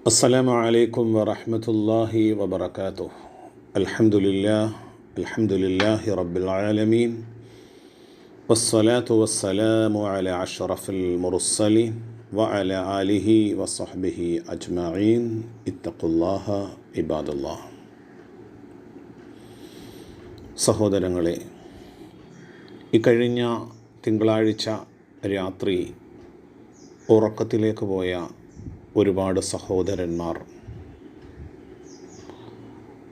السلام عليكم ورحمة الله وبركاته الحمد لله الحمد لله رب العالمين والصلاة والسلام على أشرف المرسلين وعلى آله وصحبه أجمعين اتقوا الله عباد الله സഹോദരങ്ങളെ ഇക്കഴിഞ്ഞ തിങ്കളാഴ്ച രാത്രി ഉറക്കത്തിലേക്ക് പോയ ഒരുപാട് സഹോദരന്മാർ.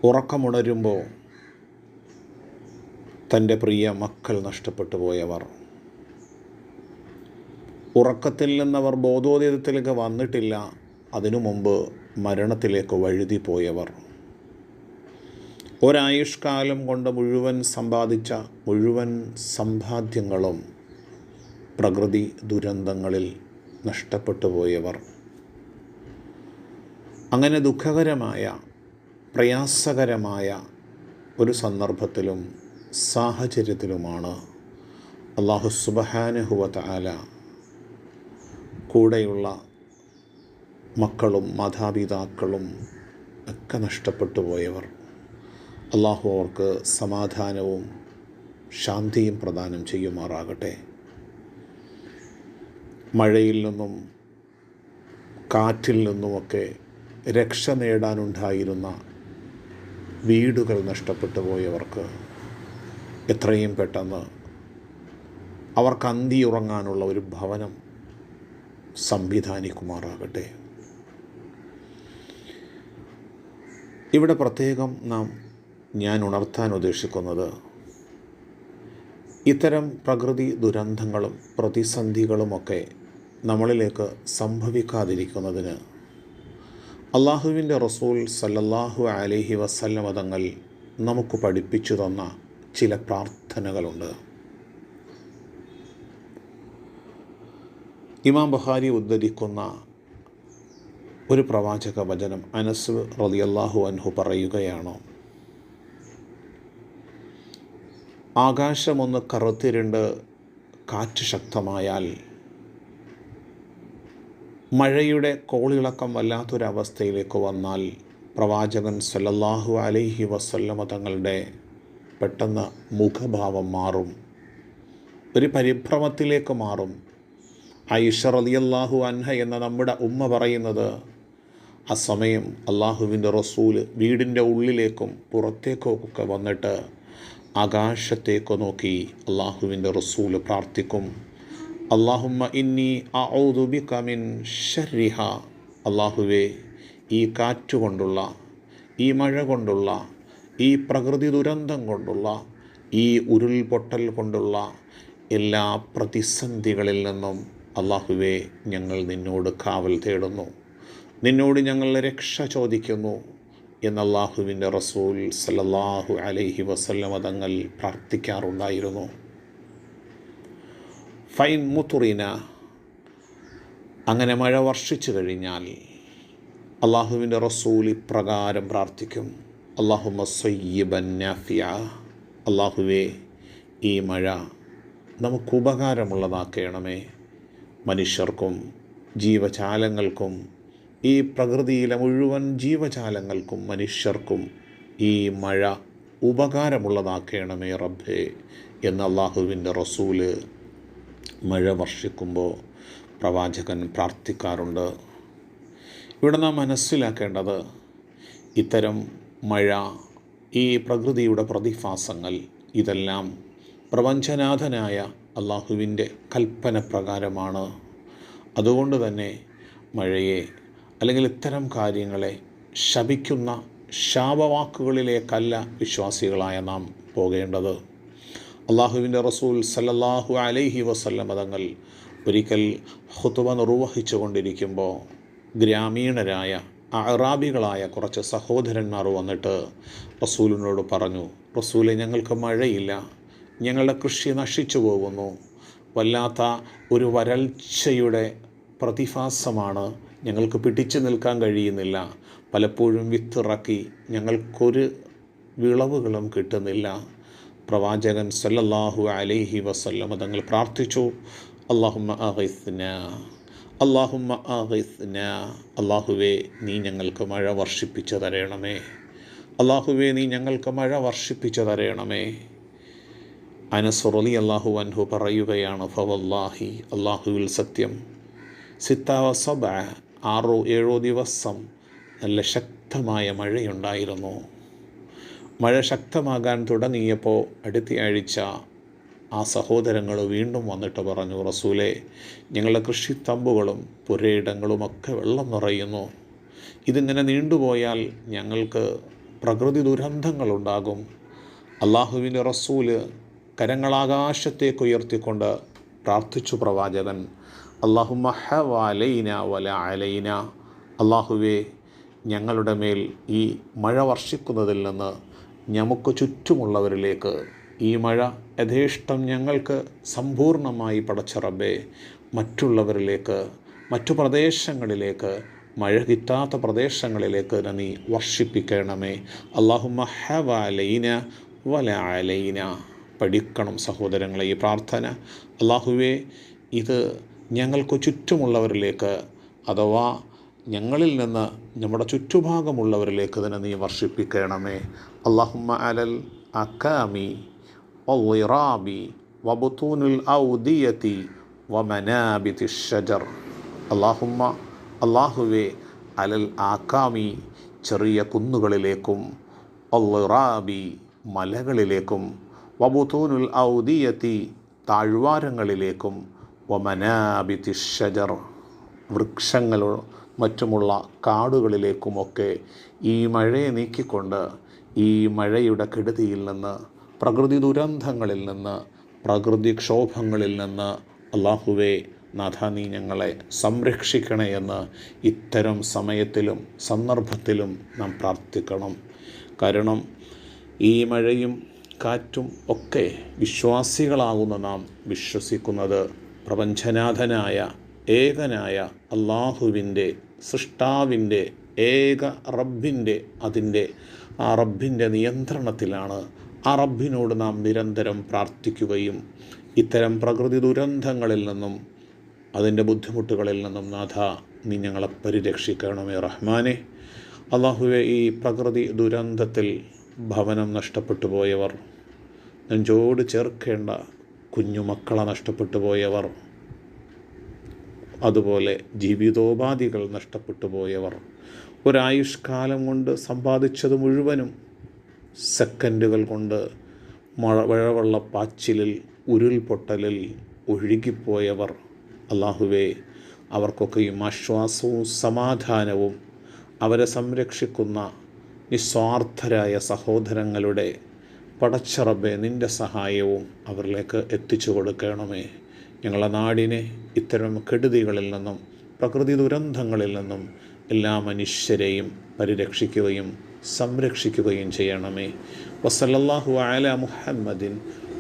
ഉറക്കമുണരുമ്പോൾ തന്റെ പ്രിയ മക്കൾ നഷ്ടപ്പെട്ടു പോയവർ. ഉറക്കത്തിൽ നിന്നവർ ബോധോദയത്തിലേക്ക് വന്നിട്ടില്ല അതിനു മുമ്പ് മരണത്തിലേക്ക് വഴുതി പോയവർ. ഒരായുഷ്കാലം കൊണ്ട് മുഴുവൻ സമ്പാദിച്ച മുഴുവൻ സമ്പാദ്യങ്ങളും പ്രകൃതി ദുരന്തങ്ങളിൽ നഷ്ടപ്പെട്ടു പോയവർ. അങ്ങനെ ദുഃഖകരമായ പ്രയാസകരമായ ഒരു സന്ദർഭത്തിലും സാഹചര്യത്തിലുമാണ് അള്ളാഹു സുബഹാനുഹുവ ആല കൂടെയുള്ള മക്കളും മാതാപിതാക്കളും ഒക്കെ നഷ്ടപ്പെട്ടു പോയവർ. അള്ളാഹു അവർക്ക് സമാധാനവും ശാന്തിയും പ്രദാനം ചെയ്യുമാറാകട്ടെ. മഴയിൽ നിന്നും കാറ്റിൽ നിന്നുമൊക്കെ രക്ഷ നേടാനുണ്ടായിരുന്ന വീടുകൾ നഷ്ടപ്പെട്ടു പോയവർക്ക് എത്രയും പെട്ടെന്ന് അവർക്ക് അന്തി ഉറങ്ങാനുള്ള ഒരു ഭവനം സംവിധാനിക്കുമാറാകട്ടെ. ഇവിടെ പ്രത്യേകം നാം ഞാൻ ഉണർത്താൻ ഉദ്ദേശിക്കുന്നത് ഇത്തരം പ്രകൃതി ദുരന്തങ്ങളും പ്രതിസന്ധികളുമൊക്കെ നമ്മളിലേക്ക് സംഭവിക്കാതിരിക്കുന്നതിന് അള്ളാഹുവിന്റെ റസൂൽ സല്ലല്ലാഹു അലഹി വസല്ലം തങ്ങൾ നമുക്ക് പഠിപ്പിച്ചു തന്ന ചില പ്രാർത്ഥനകളുണ്ട്. ഇമാം ബഹാരി ഉദ്ധരിക്കുന്ന ഒരു പ്രവാചക വചനം അനസ് റളിയല്ലാഹു അൻഹു പറയുകയാണോ. ആകാശമൊന്ന് കറുത്തിരുണ്ട് കാറ്റ് ശക്തമായാൽ മഴയുടെ കോളിളക്കം വല്ലാത്തൊരവസ്ഥയിലേക്ക് വന്നാൽ പ്രവാചകൻ സല്ലല്ലാഹു അലൈഹി വസല്ലമ തങ്ങളുടെ പെട്ടെന്ന് മുഖഭാവം മാറും. ഒരു പരിഭ്രമത്തിലേക്ക് മാറും. ഐഷ റളിയല്ലാഹു അൻഹ എന്ന നമ്മുടെ ഉമ്മ പറയുന്നത് ആ സമയം അള്ളാഹുവിന്റെ റസൂൽ വീടിന്റെ ഉള്ളിലേക്കും പുറത്തേക്കൊക്കെ വന്നിട്ട് ആകാശത്തേക്ക് നോക്കി അള്ളാഹുവിന്റെ റസൂൽ പ്രാർത്ഥിക്കും. അള്ളാഹുമ്മ ഇന്നി ഔദുബിക മിൻ ഷർരിഹ അള്ളാഹുവേ ഈ കാറ്റ് കൊണ്ടുള്ള ഈ മഴ കൊണ്ടുള്ള ഈ പ്രകൃതി ദുരന്തം കൊണ്ടുള്ള ഈ ഉരുൾപൊട്ടൽ കൊണ്ടുള്ള എല്ലാ പ്രതിസന്ധികളിൽ നിന്നും അള്ളാഹുവേ ഞങ്ങൾ നിന്നോട് കാവൽ തേടുന്നു. നിന്നോട് ഞങ്ങൾ രക്ഷ ചോദിക്കുന്നു എന്ന് അള്ളാഹുവിന്റെ റസൂൽ സലല്ലാഹു അലൈഹി വസല്ലമ തങ്ങൾ പ്രാർത്ഥിക്കാറുണ്ടായിരുന്നു. ഫൈൻ മുത്തുറീന അങ്ങനെ മഴ വർഷിച്ചു കഴിഞ്ഞാൽ അള്ളാഹുവിന്റെ റസൂലി പ്രകാരം പ്രാർത്ഥിക്കും. അള്ളാഹു സയ്യിബൻ നാഫിയ. അള്ളാഹുവേ ഈ മഴ നമുക്ക് ഉപകാരമുള്ളതാക്കണമേ. മനുഷ്യർക്കും ജീവജാലങ്ങൾക്കും ഈ പ്രകൃതിയിലെ മുഴുവൻ ജീവജാലങ്ങൾക്കും മനുഷ്യർക്കും ഈ മഴ ഉപകാരമുള്ളതാക്കണമേ റബ്ബേ എന്ന് അള്ളാഹുവിന്റെ റസൂൽ മഴ വർഷിക്കുമ്പോൾ പ്രവാചകൻ പ്രാർത്ഥിക്കാറുണ്ട്. ഇവിടെ നാം മനസ്സിലാക്കേണ്ടത് ഇത്തരം മഴ ഈ പ്രകൃതിയുടെ പ്രതിഭാസങ്ങൾ ഇതെല്ലാം പ്രപഞ്ചനാഥനായ അള്ളാഹുവിന്റെ കൽപ്പന പ്രകാരമാണ്. അതുകൊണ്ട് തന്നെ മഴയെ അല്ലെങ്കിൽ ഇത്തരം കാര്യങ്ങളെ ശപിക്കുന്ന ശാപവാക്കുകളിലേക്കല്ല വിശ്വാസികളായ നാം പോകേണ്ടത്. അള്ളാഹുവിന്റെ റസൂൽ സല്ലല്ലാഹു അലൈഹി വസല്ലം തങ്ങൾ ഒരിക്കൽ ഹുത്തുബ നിർവഹിച്ചു കൊണ്ടിരിക്കുമ്പോൾ ഗ്രാമീണരായ അറാബികളായ കുറച്ച് സഹോദരന്മാർ വന്നിട്ട് റസൂലിനോട് പറഞ്ഞു റസൂലെ ഞങ്ങൾക്ക് മഴയില്ല ഞങ്ങളുടെ കൃഷി നശിച്ചു പോകുന്നു വല്ലാത്ത ഒരു വരൾച്ചയുടെ പ്രതിഭാസമാണ് ഞങ്ങൾക്ക് പിടിച്ചു നിൽക്കാൻ കഴിയുന്നില്ല പലപ്പോഴും വിത്തിറക്കി ഞങ്ങൾക്കൊരു വിളവുകളും കിട്ടുന്നില്ല പ്രവാചകൻ സല്ലല്ലാഹു അലൈഹി വസല്ലമ തങ്ങൾ പ്രാർത്ഥിച്ചു. അള്ളാഹുമ്മ അഗിസ്ന അള്ളാഹുമ്മ അള്ളാഹുവേ നീ ഞങ്ങൾക്ക് മഴ വർഷിപ്പിച്ചു തരയണമേ അള്ളാഹുവേ നീ ഞങ്ങൾക്ക് മഴ വർഷിപ്പിച്ചു തരയണമേ അനസുറലി അള്ളാഹു അൻഹു പറയുകയാണ് ഫവല്ലാഹി അള്ളാഹുവിൽ സത്യം. സിത്താവ സബ ആറോ ഏഴോ ദിവസം നല്ല ശക്തമായ മഴയുണ്ടായിരുന്നു. മഴ ശക്തമാകാൻ തുടങ്ങിയപ്പോൾ അടുത്തയാഴ്ച ആ സഹോദരങ്ങൾ വീണ്ടും വന്നിട്ട് പറഞ്ഞു റസൂലെ ഞങ്ങളുടെ കൃഷിത്തമ്പുകളും പുരയിടങ്ങളുമൊക്കെ വെള്ളം നിറയുന്നു. ഇതിങ്ങനെ നീണ്ടുപോയാൽ ഞങ്ങൾക്ക് പ്രകൃതി ദുരന്തങ്ങളുണ്ടാകും. അള്ളാഹുവിന്റെ റസൂൽ കരങ്ങളാകാശത്തേക്ക് ഉയർത്തിക്കൊണ്ട് പ്രാർത്ഥിച്ചു പ്രവാചകൻ. അള്ളാഹു മഹവാലൈന വല അലൈന. അള്ളാഹുവേ ഞങ്ങളുടെ മേൽ ഈ മഴ വർഷിക്കുന്നതിൽ നിന്ന് നമുക്ക് ചുറ്റുമുള്ളവരിലേക്ക് ഈ മഴ യഥേഷ്ടം ഞങ്ങൾക്ക് സമ്പൂർണമായി പടച്ചറബേ മറ്റുള്ളവരിലേക്ക് മറ്റു പ്രദേശങ്ങളിലേക്ക് മഴ കിട്ടാത്ത പ്രദേശങ്ങളിലേക്ക് നീ വർഷിപ്പിക്കണമേ. അള്ളാഹു മഹവാലൈന വല അലൈന. പഠിക്കണം സഹോദരങ്ങളെ ഈ പ്രാർത്ഥന. അള്ളാഹുവേ ഇത് ഞങ്ങൾക്ക് ചുറ്റുമുള്ളവരിലേക്ക് അഥവാ ഞങ്ങളിൽ നിന്ന് നമ്മുടെ ചുറ്റുഭാഗമുള്ളവരിലേക്ക് തന്നെ നീ വർഷിപ്പിക്കണമേ. അള്ളാഹുമ്മ അലൽ അക്കാമി വൈറാബി വബുത്തൂനുൽ ഔദിയത്തി വമനാബിതി ഷജർ അള്ളാഹുമ്മ അള്ളാഹുവെ അലൽ ആക്കാമി ചെറിയ കുന്നുകളിലേക്കും ഒറാബി മലകളിലേക്കും വബുത്തൂനുൽ ഔദിയത്തി താഴ്വാരങ്ങളിലേക്കും വമനാബിതി ഷജർ വൃക്ഷങ്ങളോ മറ്റുമുള്ള കാടുകളിലേക്കുമൊക്കെ ഈ മഴയെ നീക്കിക്കൊണ്ട് ഈ മഴയുടെ കെടുതിയിൽ നിന്ന് പ്രകൃതി ദുരന്തങ്ങളിൽ നിന്ന് പ്രകൃതിക്ഷോഭങ്ങളിൽ നിന്ന് അള്ളാഹുവെ നാഥ നീ ഞങ്ങളെ സംരക്ഷിക്കണേ എന്ന് ഇത്തരം സമയത്തിലും സന്ദർഭത്തിലും നാം പ്രാർത്ഥിക്കണം. കാരണം ഈ മഴയും കാറ്റും ഒക്കെ വിശ്വാസികളാകുന്ന നാം വിശ്വസിക്കുന്നത് പ്രപഞ്ചനാഥനായ ഏകനായ അള്ളാഹുവിന്റെ സൃഷ്ടാവിന്റെ ഏക റബ്ബിന്റെ അതിന്റെ ആ റബ്ബിന്റെ നിയന്ത്രണത്തിലാണ് ആ റബ്ബിനോട് നാം നിരന്തരം പ്രാർത്ഥിക്കുകയും ഇത്തരം പ്രകൃതി ദുരന്തങ്ങളിൽ നിന്നും അതിന്റെ ബുദ്ധിമുട്ടുകളിൽ നിന്നും നാഥ നീ ഞങ്ങളെ പരിരക്ഷിക്കണമേ റഹ്മാനെ. അള്ളാഹുവെ ഈ പ്രകൃതി ദുരന്തത്തിൽ ഭവനം നഷ്ടപ്പെട്ടു പോയവർ നെഞ്ചോട് ചേർക്കേണ്ട കുഞ്ഞുമക്കളെ നഷ്ടപ്പെട്ടു പോയവർ അതുപോലെ ജീവിതോപാധികൾ നഷ്ടപ്പെട്ടു പോയവർ. ഒരായുഷ്കാലം കൊണ്ട് സമ്പാദിച്ചത് മുഴുവനും സെക്കൻഡുകൾ കൊണ്ട് മഴ മഴവെള്ളപ്പാച്ചിലിൽ ഉരുൾപൊട്ടലിൽ ഒഴുകിപ്പോയവർ. അള്ളാഹുവെ അവർക്കൊക്കെയും ആശ്വാസവും സമാധാനവും അവരെ സംരക്ഷിക്കുന്ന നിസ്വാർത്ഥരായ സഹോദരങ്ങളുടെ പടച്ചറബെ നിന്റെ സഹായവും അവരിലേക്ക് എത്തിച്ചു കൊടുക്കണമേ. ഞങ്ങളുടെ നാടിനെ ഇത്തരം കെടുതികളിൽ നിന്നും പ്രകൃതി ദുരന്തങ്ങളിൽ നിന്നും എല്ലാ മനുഷ്യരെയും പരിരക്ഷിക്കുകയും സംരക്ഷിക്കുകയും ചെയ്യണമേ വസലല്ലാഹു അല മുഹമ്മദിൻ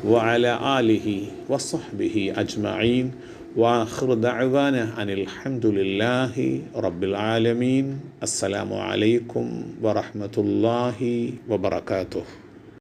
وعلى آله وصحبه أجمعين وآخر دعوانا أن الحمد لله رب العالمين السلام عليكم ورحمة الله وبركاته